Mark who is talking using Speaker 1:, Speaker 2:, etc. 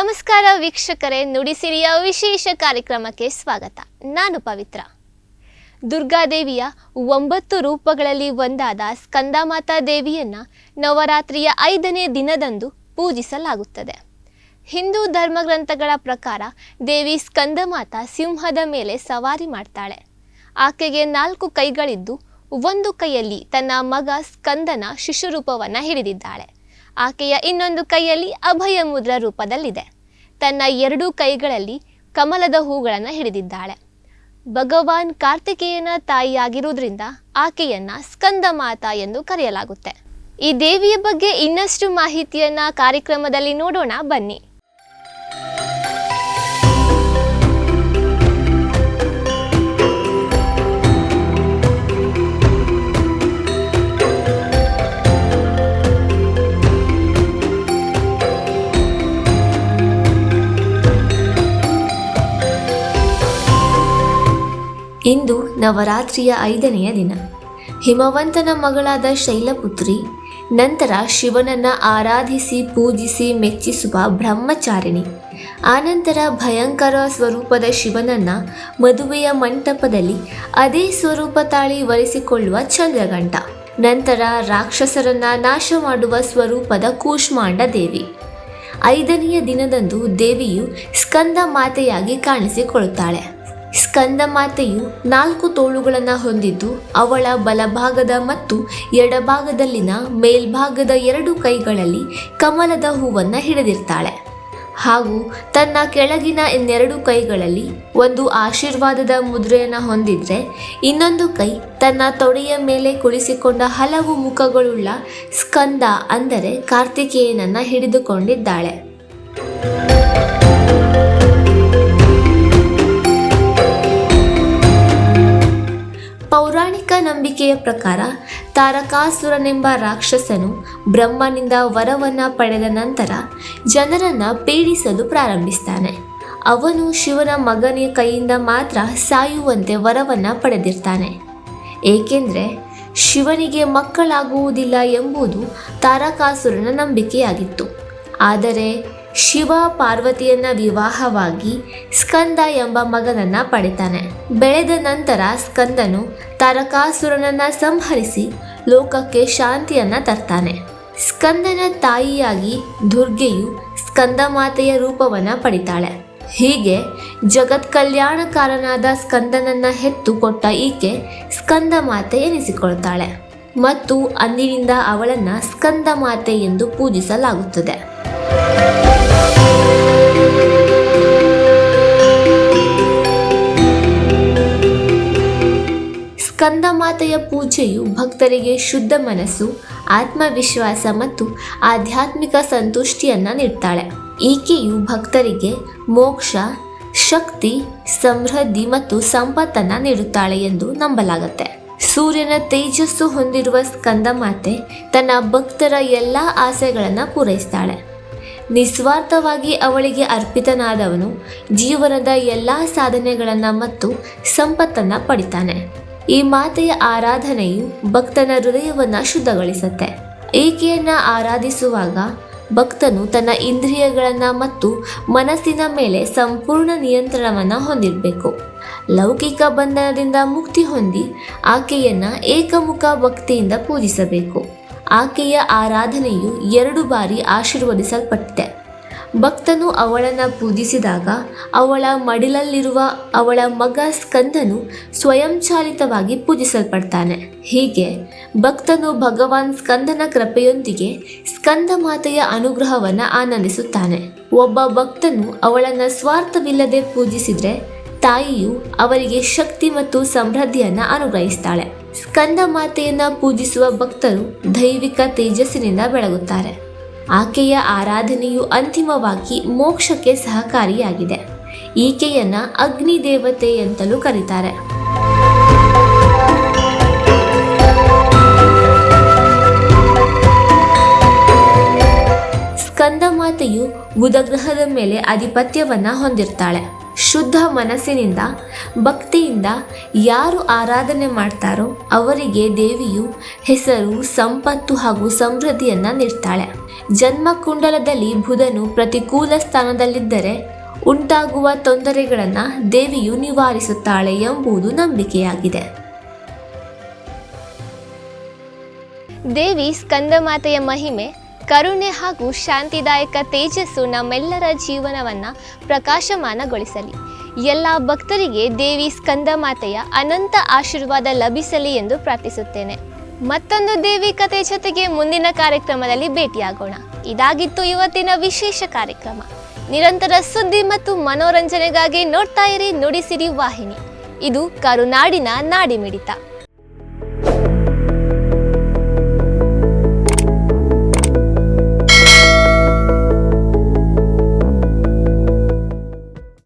Speaker 1: ನಮಸ್ಕಾರ ವೀಕ್ಷಕರೇ, ನುಡಿಸಿರಿಯ ವಿಶೇಷ ಕಾರ್ಯಕ್ರಮಕ್ಕೆ ಸ್ವಾಗತ. ನಾನು ಪವಿತ್ರ. ದುರ್ಗಾದೇವಿಯ ಒಂಬತ್ತು ರೂಪಗಳಲ್ಲಿ ಒಂದಾದ ಸ್ಕಂದಮಾತಾ ದೇವಿಯನ್ನ ನವರಾತ್ರಿಯ ಐದನೇ ದಿನದಂದು ಪೂಜಿಸಲಾಗುತ್ತದೆ. ಹಿಂದೂ ಧರ್ಮಗ್ರಂಥಗಳ ಪ್ರಕಾರ ದೇವಿ ಸ್ಕಂದಮಾತಾ ಸಿಂಹದ ಮೇಲೆ ಸವಾರಿ ಮಾಡ್ತಾಳೆ. ಆಕೆಗೆ ನಾಲ್ಕು ಕೈಗಳಿದ್ದು ಒಂದು ಕೈಯಲ್ಲಿ ತನ್ನ ಮಗ ಸ್ಕಂದನ ಶಿಶುರೂಪವನ್ನು ಹಿಡಿದಿದ್ದಾಳೆ. ಆಕೆಯ ಇನ್ನೊಂದು ಕೈಯಲ್ಲಿ ಅಭಯ ಮುದ್ರ ರೂಪದಲ್ಲಿದೆ. ತನ್ನ ಎರಡೂ ಕೈಗಳಲ್ಲಿ ಕಮಲದ ಹೂಗಳನ್ನು ಹಿಡಿದಿದ್ದಾಳೆ. ಭಗವಾನ್ ಕಾರ್ತಿಕೇಯನ ತಾಯಿಯಾಗಿರುವುದರಿಂದ ಆಕೆಯನ್ನ ಸ್ಕಂದ ಮಾತಾ ಎಂದು ಕರೆಯಲಾಗುತ್ತೆ. ಈ ದೇವಿಯ ಬಗ್ಗೆ ಇನ್ನಷ್ಟು ಮಾಹಿತಿಯನ್ನ ಕಾರ್ಯಕ್ರಮದಲ್ಲಿ ನೋಡೋಣ, ಬನ್ನಿ.
Speaker 2: ಇಂದು ನವರಾತ್ರಿಯ ಐದನೆಯ ದಿನ. ಹಿಮವಂತನ ಮಗಳಾದ ಶೈಲಪುತ್ರಿ ನಂತರ ಶಿವನನ್ನ ಆರಾಧಿಸಿ ಪೂಜಿಸಿ ಮೆಚ್ಚಿಸುವ ಬ್ರಹ್ಮಚಾರಿಣಿ. ಆನಂತರ ಭಯಂಕರ ಸ್ವರೂಪದ ಶಿವನನ್ನ ಮದುವೆಯ ಮಂಟಪದಲ್ಲಿ ಅದೇ ಸ್ವರೂಪ ತಾಳಿ ವರಿಸಿಕೊಳ್ಳುವ ಚಂದ್ರಗಂಟ. ನಂತರ ರಾಕ್ಷಸರನ್ನ ನಾಶ ಮಾಡುವ ಸ್ವರೂಪದ ಕೂಷ್ಮಾಂಡ ದೇವಿ. ಐದನೆಯ ದಿನದಂದು ದೇವಿಯು ಸ್ಕಂದ ಮಾತೆಯಾಗಿ ಕಾಣಿಸಿಕೊಳ್ಳುತ್ತಾಳೆ. ಸ್ಕಂದ ಮಾತೆಯು ನಾಲ್ಕು ತೋಳುಗಳನ್ನು ಹೊಂದಿದ್ದು, ಅವಳ ಬಲಭಾಗದ ಮತ್ತು ಎಡಭಾಗದಲ್ಲಿನ ಮೇಲ್ಭಾಗದ ಎರಡು ಕೈಗಳಲ್ಲಿ ಕಮಲದ ಹೂವನ್ನು ಹಿಡಿದಿರ್ತಾಳೆ. ಹಾಗೂ ತನ್ನ ಕೆಳಗಿನ ಇನ್ನೆರಡು ಕೈಗಳಲ್ಲಿ ಒಂದು ಆಶೀರ್ವಾದದ ಮುದ್ರೆಯನ್ನು ಹೊಂದಿದ್ರೆ, ಇನ್ನೊಂದು ಕೈ ತನ್ನ ತೊಡೆಯ ಮೇಲೆ ಕುಳಿಸಿಕೊಂಡ ಹಲವು ಮುಖಗಳುಳ್ಳ ಸ್ಕಂದ ಅಂದರೆ ಕಾರ್ತಿಕೇಯನನ್ನು ಹಿಡಿದುಕೊಂಡಿದ್ದಾಳೆ. ಪೌರಾಣಿಕ ನಂಬಿಕೆಯ ಪ್ರಕಾರ ತಾರಕಾಸುರನೆಂಬ ರಾಕ್ಷಸನು ಬ್ರಹ್ಮನಿಂದ ವರವನ್ನು ಪಡೆದ ನಂತರ ಜನರನ್ನು ಪೀಡಿಸಲು ಪ್ರಾರಂಭಿಸ್ತಾನೆ. ಅವನು ಶಿವನ ಮಗನ ಕೈಯಿಂದ ಮಾತ್ರ ಸಾಯುವಂತೆ ವರವನ್ನು ಪಡೆದಿರ್ತಾನೆ. ಏಕೆಂದರೆ ಶಿವನಿಗೆ ಮಕ್ಕಳಾಗುವುದಿಲ್ಲ ಎಂಬುದು ತಾರಕಾಸುರನ ನಂಬಿಕೆಯಾಗಿತ್ತು. ಆದರೆ ಶಿವ ಪಾರ್ವತಿಯನ್ನ ವಿವಾಹವಾಗಿ ಸ್ಕಂದ ಎಂಬ ಮಗನನ್ನ ಪಡಿತಾನೆ. ಬೆಳೆದ ನಂತರ ಸ್ಕಂದನು ತಾರಕಾಸುರನನ್ನ ಸಂಹರಿಸಿ ಲೋಕಕ್ಕೆ ಶಾಂತಿಯನ್ನ ತರ್ತಾನೆ. ಸ್ಕಂದನ ತಾಯಿಯಾಗಿ ದುರ್ಗೆಯು ಸ್ಕಂದ ಮಾತೆಯ ರೂಪವನ್ನ ಪಡಿತಾಳೆ. ಹೀಗೆ ಜಗತ್ ಕಲ್ಯಾಣಕಾರನಾದ ಸ್ಕಂದನನ್ನ ಹೆತ್ತು ಕೊಟ್ಟ ಈಕೆ ಸ್ಕಂದ ಮಾತೆ ಎನಿಸಿಕೊಳ್ತಾಳೆ. ಮತ್ತು ಅಂದಿನಿಂದ ಅವಳನ್ನ ಸ್ಕಂದ ಮಾತೆ ಎಂದು ಪೂಜಿಸಲಾಗುತ್ತದೆ. ಸ್ಕಂದ ಮಾತೆಯ ಪೂಜೆಯು ಭಕ್ತರಿಗೆ ಶುದ್ಧ ಮನಸ್ಸು, ಆತ್ಮವಿಶ್ವಾಸ ಮತ್ತು ಆಧ್ಯಾತ್ಮಿಕ ಸಂತುಷ್ಟಿಯನ್ನು ನೀಡ್ತಾಳೆ. ಈಕೆಯು ಭಕ್ತರಿಗೆ ಮೋಕ್ಷ, ಶಕ್ತಿ, ಸಮೃದ್ಧಿ ಮತ್ತು ಸಂಪತ್ತನ್ನು ನೀಡುತ್ತಾಳೆ ಎಂದು ನಂಬಲಾಗುತ್ತೆ. ಸೂರ್ಯನ ತೇಜಸ್ಸು ಹೊಂದಿರುವ ಸ್ಕಂದಮಾತೆ ತನ್ನ ಭಕ್ತರ ಎಲ್ಲ ಆಸೆಗಳನ್ನು ಪೂರೈಸ್ತಾಳೆ. ನಿಸ್ವಾರ್ಥವಾಗಿ ಅವಳಿಗೆ ಅರ್ಪಿತನಾದವನು ಜೀವನದ ಎಲ್ಲ ಸಾಧನೆಗಳನ್ನು ಮತ್ತು ಸಂಪತ್ತನ್ನು ಪಡಿತಾನೆ. ಈ ಮಾತೆಯ ಆರಾಧನೆಯು ಭಕ್ತನ ಹೃದಯವನ್ನು ಶುದ್ಧಗೊಳಿಸುತ್ತೆ. ಈಕೆಯನ್ನ ಆರಾಧಿಸುವಾಗ ಭಕ್ತನು ತನ್ನ ಇಂದ್ರಿಯಗಳನ್ನು ಮತ್ತು ಮನಸ್ಸಿನ ಮೇಲೆ ಸಂಪೂರ್ಣ ನಿಯಂತ್ರಣವನ್ನು ಹೊಂದಿರಬೇಕು. ಲೌಕಿಕ ಬಂಧನದಿಂದ ಮುಕ್ತಿ ಹೊಂದಿ ಆಕೆಯನ್ನ ಏಕಮುಖ ಭಕ್ತಿಯಿಂದ ಪೂಜಿಸಬೇಕು. ಆಕೆಯ ಆರಾಧನೆಯು ಎರಡು ಬಾರಿ ಆಶೀರ್ವದಿಸಲ್ಪಟ್ಟಿದೆ. ಭಕ್ತನು ಅವಳನ್ನು ಪೂಜಿಸಿದಾಗ ಅವಳ ಮಡಿಲಲ್ಲಿರುವ ಅವಳ ಮಗ ಸ್ಕಂದನು ಸ್ವಯಂಚಾಲಿತವಾಗಿ ಪೂಜಿಸಲ್ಪಡ್ತಾನೆ. ಹೀಗೆ ಭಕ್ತನು ಭಗವಾನ್ ಸ್ಕಂದನ ಕೃಪೆಯೊಂದಿಗೆ ಸ್ಕಂದ ಮಾತೆಯ ಅನುಗ್ರಹವನ್ನು ಆನಂದಿಸುತ್ತಾನೆ. ಒಬ್ಬ ಭಕ್ತನು ಅವಳನ್ನು ಸ್ವಾರ್ಥವಿಲ್ಲದೆ ಪೂಜಿಸಿದರೆ ತಾಯಿಯು ಅವರಿಗೆ ಶಕ್ತಿ ಮತ್ತು ಸಮೃದ್ಧಿಯನ್ನು ಅನುಗ್ರಹಿಸ್ತಾಳೆ. ಸ್ಕಂದ ಮಾತೆಯನ್ನು ಪೂಜಿಸುವ ಭಕ್ತರು ದೈವಿಕ ತೇಜಸ್ಸಿನಿಂದ ಬೆಳಗುತ್ತಾರೆ. ಆಕೆಯ ಆರಾಧನೆಯು ಅಂತಿಮವಾಗಿ ಮೋಕ್ಷಕ್ಕೆ ಸಹಕಾರಿಯಾಗಿದೆ. ಈಕೆಯನ್ನ ಅಗ್ನಿ ದೇವತೆ ಅಂತಲೂ ಕರೀತಾರೆ. ಸ್ಕಂದ ಮಾತೆಯು ಬುಧಗ್ರಹದ ಮೇಲೆ ಆಧಿಪತ್ಯವನ್ನ ಹೊಂದಿರ್ತಾಳೆ. ಶುದ್ಧ ಮನಸ್ಸಿನಿಂದ, ಭಕ್ತಿಯಿಂದ ಯಾರು ಆರಾಧನೆ ಮಾಡ್ತಾರೋ ಅವರಿಗೆ ದೇವಿಯು ಹೆಸರು, ಸಂಪತ್ತು ಹಾಗೂ ಸಮೃದ್ಧಿಯನ್ನು ನೀಡ್ತಾಳೆ. ಜನ್ಮಕುಂಡಲದಲ್ಲಿ ಬುಧನು ಪ್ರತಿಕೂಲ ಸ್ಥಾನದಲ್ಲಿದ್ದರೆ ಉಂಟಾಗುವ ತೊಂದರೆಗಳನ್ನು ದೇವಿಯು ನಿವಾರಿಸುತ್ತಾಳೆ ಎಂಬುದು ನಂಬಿಕೆಯಾಗಿದೆ.
Speaker 1: ದೇವಿ ಸ್ಕಂದಮಾತೆಯ ಮಹಿಮೆ ಕರುಣೆ ಹಾಗೂ ಶಾಂತಿದಾಯಕ ತೇಜಸ್ಸು ನಮ್ಮೆಲ್ಲರ ಜೀವನವನ್ನು ಪ್ರಕಾಶಮಾನಗೊಳಿಸಲಿ. ಎಲ್ಲ ಭಕ್ತರಿಗೆ ದೇವಿ ಸ್ಕಂದಮಾತೆಯ ಅನಂತ ಆಶೀರ್ವಾದ ಲಭಿಸಲಿ ಎಂದು ಪ್ರಾರ್ಥಿಸುತ್ತೇನೆ. ಮತ್ತೊಂದು ದೇವಿ ಕತೆ ಜೊತೆಗೆ ಮುಂದಿನ ಕಾರ್ಯಕ್ರಮದಲ್ಲಿ ಭೇಟಿಯಾಗೋಣ. ಇದಾಗಿತ್ತು ಇವತ್ತಿನ ವಿಶೇಷ ಕಾರ್ಯಕ್ರಮ. ನಿರಂತರ ಸುದ್ದಿ ಮತ್ತು ಮನೋರಂಜನೆಗಾಗಿ ನೋಡ್ತಾ ಇರಿ, ನುಡಿಸಿರಿ ವಾಹಿನಿ. ಇದು ಕರುನಾಡಿನ ನಾಡಿಮಿಡಿತ.